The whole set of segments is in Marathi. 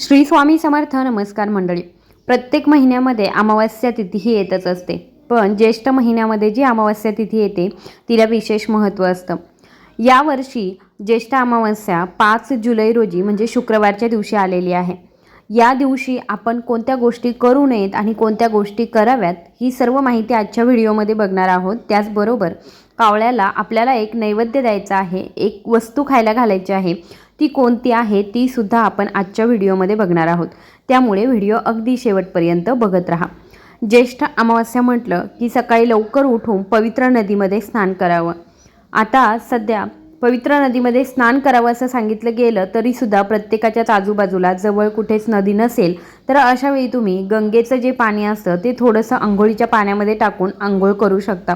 श्री स्वामी समर्थ नमस्कार मंडळी. प्रत्येक महिन्यामध्ये अमावस्या तिथी ही येतच असते. पण ज्येष्ठ महिन्यामध्ये जी अमावस्या तिथी येते तिला विशेष महत्त्व असतं. यावर्षी ज्येष्ठ अमावस्या पाच जुलै रोजी म्हणजे शुक्रवारच्या दिवशी आलेली आहे. या दिवशी आपण कोणत्या गोष्टी करू नयेत आणि कोणत्या गोष्टी कराव्यात ही सर्व माहिती आजच्या व्हिडिओमध्ये बघणार आहोत. त्याचबरोबर कावळ्याला आपल्याला एक नैवेद्य द्यायचा आहे एक वस्तू खायला घालायची आहे. ती कोणती आहे ती सुद्धा आपण आजच्या व्हिडिओमध्ये बघणार आहोत. त्यामुळे व्हिडिओ अगदी शेवटपर्यंत बघत राहा. ज्येष्ठ अमावस्या म्हटलं की सकाळी लवकर उठून पवित्र नदीमध्ये स्नान करावं. आता सध्या पवित्र नदीमध्ये स्नान करावं असं सांगितलं गेलं तरीसुद्धा प्रत्येकाच्याच आजूबाजूला जवळ कुठेच नदी नसेल तर अशावेळी तुम्ही गंगेचं जे पाणी असतं ते थोडंसं आंघोळीच्या पाण्यामध्ये टाकून आंघोळ करू शकता.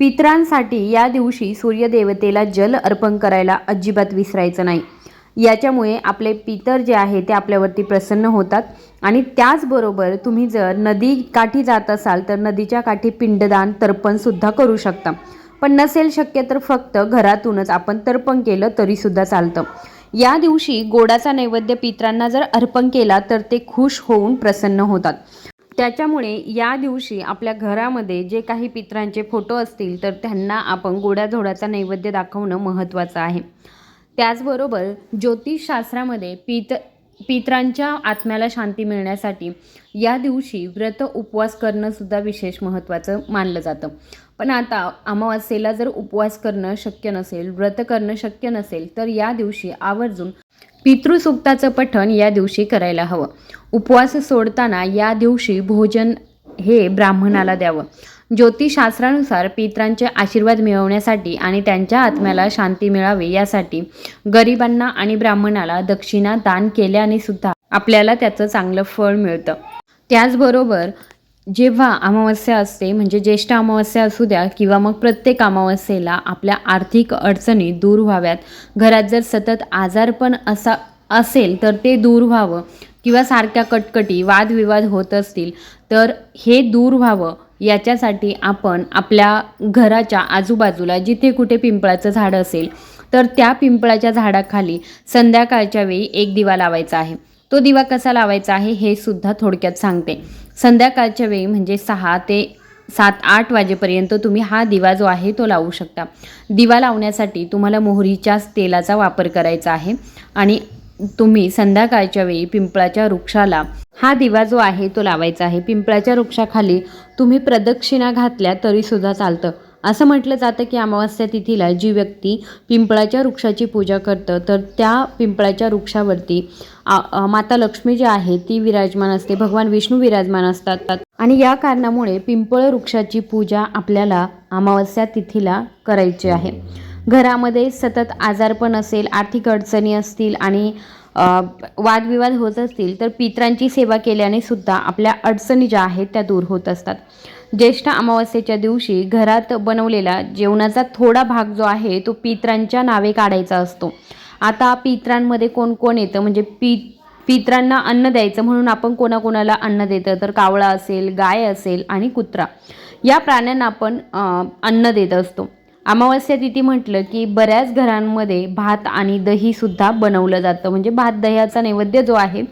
पितरांसाठी या दिवशी सूर्यदेवतेला जल अर्पण करायला अजिबात विसरायचं नाही. याच्यामुळे आपले पितर जे आहे ते आपल्यावरती प्रसन्न होतात. आणि त्याचबरोबर तुम्ही जर नदी काठी जात असाल तर नदीच्या काठी पिंडदान तर्पणसुद्धा करू शकता. पण नसेल शक्य तर फक्त घरातूनच आपण तर्पण केलं तरीसुद्धा चालतं. या दिवशी गोडाचा नैवेद्य पितरांना जर अर्पण केला तर ते खुश होऊन प्रसन्न होतात. त्याच्यामुळे या दिवशी आपल्या घरामध्ये जे काही पितरांचे फोटो असतील तर त्यांना आपण गोड्याधोडाचा नैवेद्य दाखवणं महत्त्वाचं आहे. त्याचबरोबर ज्योतिषशास्त्रामध्ये पित पितरांच्या आत्म्याला शांती मिळण्यासाठी या दिवशी व्रत उपवास करणं सुद्धा विशेष महत्त्वाचं मानलं जातं. पण आता अमावास्येला जर उपवास करणं शक्य नसेल व्रत करणं शक्य नसेल तर या दिवशी आवर्जून पितृसुक्ताचं पठण या दिवशी करायला हवं. उपवास सोडताना या दिवशी भोजन हे ब्राह्मणाला द्यावं. ज्योतिषशास्त्रानुसार पित्रांचे आशीर्वाद मिळवण्यासाठी आणि त्यांच्या आत्म्याला शांती मिळावी यासाठी गरिबांना आणि ब्राह्मणाला दक्षिणा दान केल्याने सुद्धा आपल्याला त्याचं चांगलं फळ मिळतं. त्याचबरोबर जेव्हा अमावस्या असते म्हणजे ज्येष्ठ अमावस्या असू द्या किंवा मग प्रत्येक अमावस्येला आपल्या आर्थिक अडचणी दूर व्हाव्यात. घरात जर सतत आजारपण असा असेल तर ते दूर व्हावं किंवा सारख्या कटकटी वादविवाद होत असतील तर हे दूर व्हावं. याच्यासाठी आपण आपल्या घराच्या आजूबाजूला जिथे कुठे पिंपळाचं झाड असेल तर त्या पिंपळाच्या झाडाखाली संध्याकाळच्या वेळी एक दिवा लावायचा आहे. तो दिवा कसा लावायचा आहे हे सुद्धा थोडक्यात सांगते. संध्याकाळच्या वेळी म्हणजे सहा ते सात आठ वाजेपर्यंत तुम्ही हा दिवा जो आहे तो लावू शकता. दिवा लावण्यासाठी तुम्हाला मोहरीच्याच तेलाचा वापर करायचा आहे आणि तुम्ही संध्याकाळच्या वेळी पिंपळाच्या वृक्षाला हा दिवा जो आहे तो लावायचा आहे. पिंपळाच्या वृक्षाखाली तुम्ही प्रदक्षिणा घातल्या तरीसुद्धा चालतं. असं म्हटलं जातं की अमावस्या तिथीला जी व्यक्ती पिंपळाच्या वृक्षाची पूजा करतं तर त्या पिंपळाच्या वृक्षावरती माता लक्ष्मी जी आहे ती विराजमान असते. भगवान विष्णू विराजमान असतात. आणि या कारणामुळे पिंपळ वृक्षाची पूजा आपल्याला अमावस्या तिथीला करायची आहे. घरामध्ये सतत आजारपण असेल आर्थिक अडचणी असतील आणि वादविवाद होत असतील तर पित्रांची सेवा केल्याने सुद्धा आपल्या अडचणी ज्या आहेत त्या दूर होत असतात. ज्येष्ठ अमावस्येच्या दिवशी घरात बनवलेला जेवणाचा थोडा भाग जो आहे तो पित्रांच्या नावे काढायचा असतो. आता पित्रांमध्ये कोण कोण येतं? म्हणजे पी पित्रांना अन्न द्यायचं म्हणून आपण कोणाकोणाला अन्न देतं? तर कावळा असेल गाय असेल आणि कुत्रा. या प्राण्यांना आपण अन्न देत असतो. अमावस्या तिथी म्हटलं की बऱ्याच घरांमध्ये भात आणि दहीसुद्धा बनवलं जातं. म्हणजे भात दह्याचा नैवेद्य जो आहे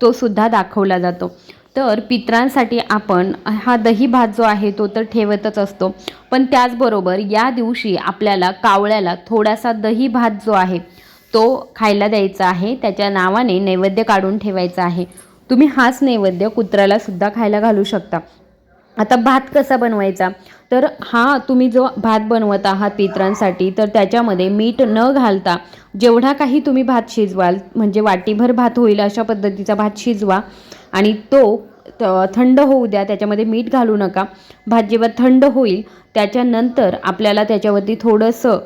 तो सुद्धा दाखवला जातो. तर पित्रांसाठी आपण हा दही भात जो आहे तो तर ठेवतच असतो. पण त्याचबरोबर या दिवशी आपल्याला कावळ्याला थोडासा दही भात जो आहे तो खायला द्यायचा आहे. त्याच्या नावाने नैवेद्य काढून ठेवायचा आहे. तुम्ही हाच नैवेद्य कुत्र्याला सुद्धा खायला घालू शकता. आता भात कसा बनवायचा? तर हा तुम्ही जो भात बनवत आहात पित्रांसाठी तर त्याच्यामध्ये मीठ न घालता जेवढा काही तुम्ही भात शिजवाल म्हणजे वाटीभर भात होईल अशा पद्धतीचा भात शिजवा. आणि तो त- थंड होऊ द्या त्याच्यामध्ये मीठ घालू नका. भात जेव्हा थंड होईल त्याच्यानंतर आपल्याला त्याच्यावरती थोडंसं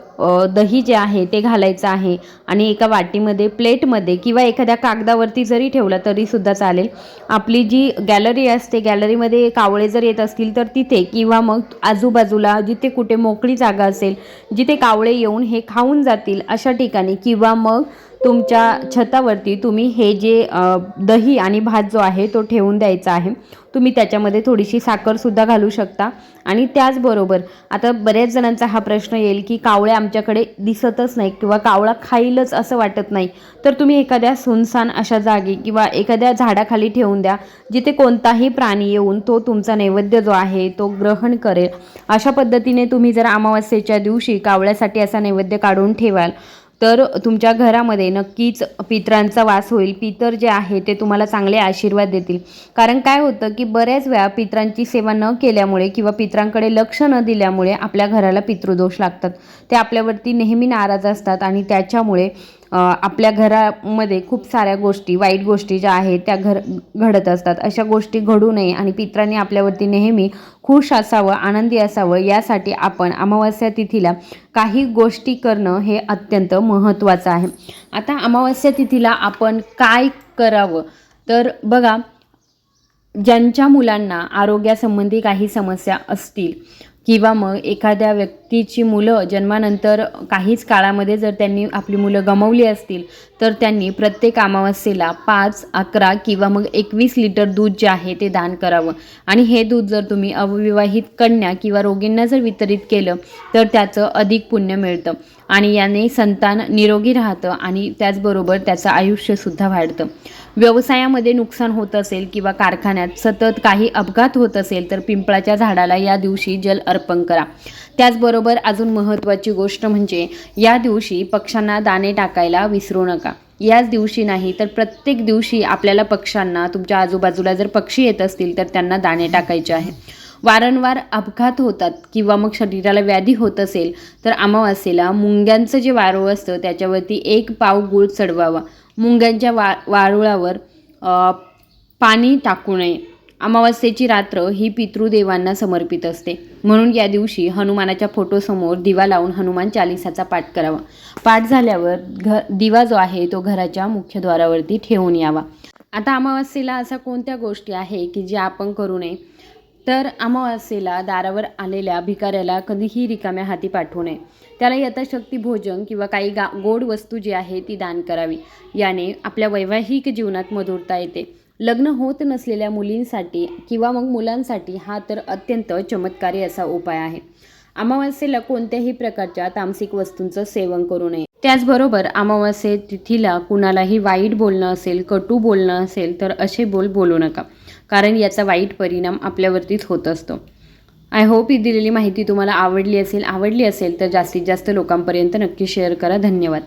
दही जे आहे ते घालायचं आहे आणि एका वाटीमध्ये प्लेटमध्ये किंवा एखाद्या कागदावरती जरी ठेवला तरीसुद्धा चालेल. आपली जी गॅलरी असते गॅलरीमध्ये कावळे जर येत असतील तर तिथे किंवा मग आजूबाजूला जिथे कुठे मोकळी जागा असेल जिथे कावळे येऊन हे खाऊन जातील अशा ठिकाणी किंवा मग तुमच्या छतावरती तुम्ही हे जे दही आणि भात जो आहे तो ठेवून द्यायचा आहे. तुम्ही त्याच्यामध्ये थोडीशी साखरसुद्धा घालू शकता. आणि त्याचबरोबर आता बऱ्याच जणांचा हा प्रश्न येईल की कावळे आमच्याकडे दिसतच नाही किंवा कावळा खाईलच असं वाटत नाही. तर तुम्ही एखाद्या सुनसान अशा जागी किंवा एखाद्या झाडाखाली ठेवून द्या जिथे कोणताही प्राणी येऊन तो तुमचा नैवेद्य जो आहे तो ग्रहण करेल. अशा पद्धतीने तुम्ही जर अमावस्येच्या दिवशी कावळ्यासाठी असा नैवेद्य काढून ठेवाल तर तुमच्या घरामध्ये नक्कीच पितरांचा वास होईल. पितर जे आहे ते तुम्हाला चांगले आशीर्वाद देतील. कारण काय होतं की बऱ्याच वेळा पितरांची सेवा न केल्यामुळे किंवा पितरांकडे लक्ष न दिल्यामुळे आपल्या घराला पितृदोष लागतात. ते आपल्यावरती नेहमी नाराज असतात आणि त्याच्यामुळे आपल्या घरामध्ये खूप साऱ्या गोष्टी वाईट गोष्टी ज्या आहेत त्या घर घडत असतात. अशा गोष्टी घडू नये आणि पित्रांनी आपल्यावरती नेहमी खुश असावं आनंदी असावं यासाठी आपण अमावस्या तिथीला काही गोष्टी करणं हे अत्यंत महत्त्वाचं आहे. आता अमावस्या तिथीला आपण काय करावं? तर बघा ज्यांच्या मुलांना आरोग्यासंबंधी काही समस्या असतील किंवा मग एखाद्या व्यक्तीची मुलं जन्मानंतर काहीच काळामध्ये जर त्यांनी आपली मुलं गमावली असतील तर त्यांनी प्रत्येक अमावस्येला पाच अकरा किंवा मग एकवीस लिटर दूध जे आहे ते दान करावं. आणि हे दूध जर तुम्ही अविवाहित कन्या किंवा रोगींना जर वितरित केलं तर त्याचं अधिक पुण्य मिळतं. आणि याने संतान निरोगी राहतं आणि त्याचबरोबर त्याचं आयुष्यसुद्धा वाढतं. व्यवसायामध्ये नुकसान होत असेल किंवा कारखान्यात सतत काही अपघात होत असेल तर पिंपळाच्या झाडाला या दिवशी जल अर्पण करा. त्याचबरोबर अजून महत्त्वाची गोष्ट म्हणजे या दिवशी पक्ष्यांना दाणे टाकायला विसरू नका. याच दिवशी नाही तर प्रत्येक दिवशी आपल्याला पक्ष्यांना तुमच्या आजूबाजूला जर पक्षी येत असतील तर त्यांना दाणे टाकायचे आहे. वारंवार अपघात होतात किंवा मग शरीराला व्याधी होत असेल तर अमावास्येला मुंग्यांचं जे वारू असतं त्याच्यावरती एक पाव गूळ चढवावा. मुंग्यांच्या वा वारुळावर पाणी टाकू नये. अमावस्येची रात्र ही पितृदेवांना समर्पित असते. म्हणून या दिवशी हनुमानाच्या फोटोसमोर दिवा लावून हनुमान चालिसाचा पाठ करावा. पाठ झाल्यावर घ दिवा जो आहे तो घराच्या मुख्यद्वारावरती ठेवून यावा. आता अमावस्येला असा कोणत्या गोष्टी आहे की ज्या आपण करू नये? तर अमावास्येला दारावर आलेल्या भिकाऱ्याला कधीही रिकाम्या हाती पाठवू नये. त्याला यथाशक्ती भोजन किंवा काही गा गोड वस्तू जी आहे ती दान करावी. याने आपल्या वैवाहिक जीवनात मधुरता येते. लग्न होत नसलेल्या मुलींसाठी किंवा मग मुलांसाठी हा तर अत्यंत चमत्कारी असा उपाय आहे. अमावास्येला कोणत्याही प्रकारच्या तामसिक वस्तूंचं सेवन करू नये. त्याचबरोबर अमावास्ये तिथीला कुणालाही वाईट बोलणं असेल कटू बोलणं असेल तर असे बोल बोलू नका. कारण याचा वाईट परिणाम आपल्यावरतीच होत असतो. आय होप ही दिलेली माहिती तुम्हाला आवडली असेल आवडली असेल तर जास्तीत जास्त लोकांपर्यंत नक्की शेअर करा. धन्यवाद.